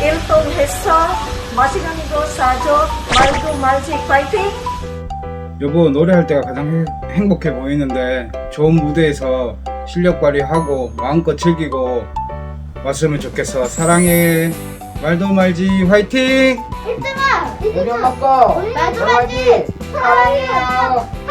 일동해서 맛있는 거 사줘 말도 말지 파이팅! 여보 노래할 때가 가장 행- 행복해 보이는데 좋은 무대에서 실력 발휘하고 마음껏 즐기고 왔으면 좋겠어. 사랑해. 말도 말지 화이팅! 우리 엄마 거 마지막이 사랑해요.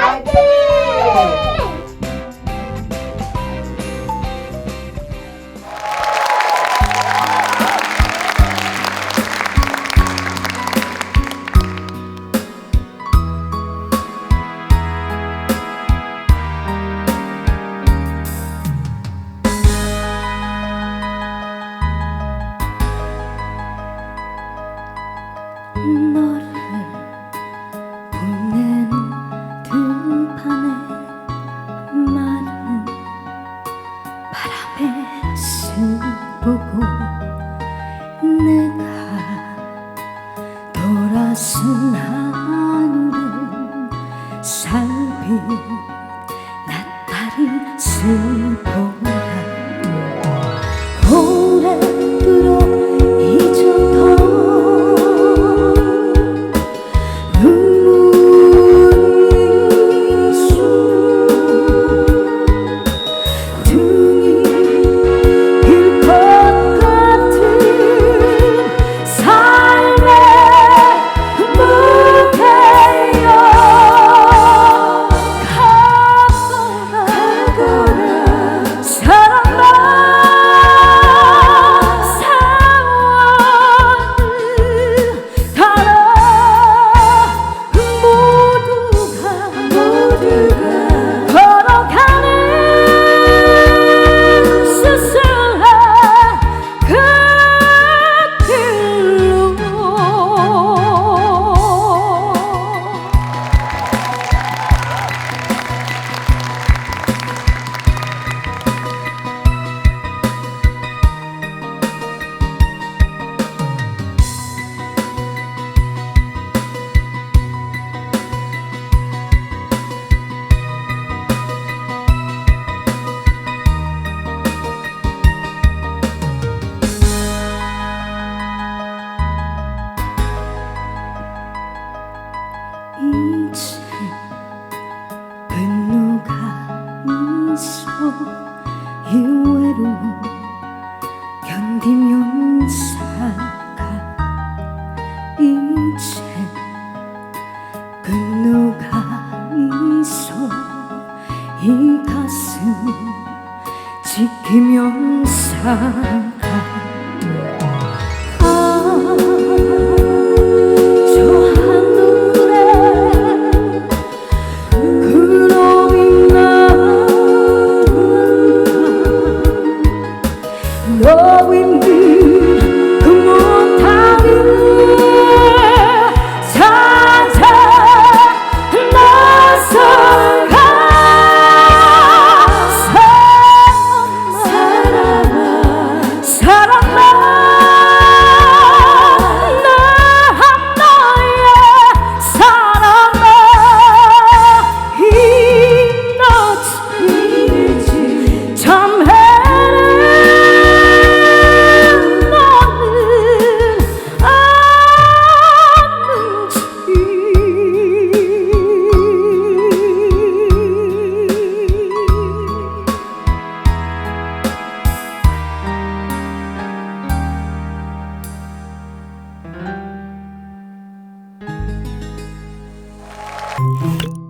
돌아선 하늘은 살빛 낯다른 슬보 이 외로움 견디면 살까? 이제 분노가 있어? 이 가슴 지키면 살까? 아, you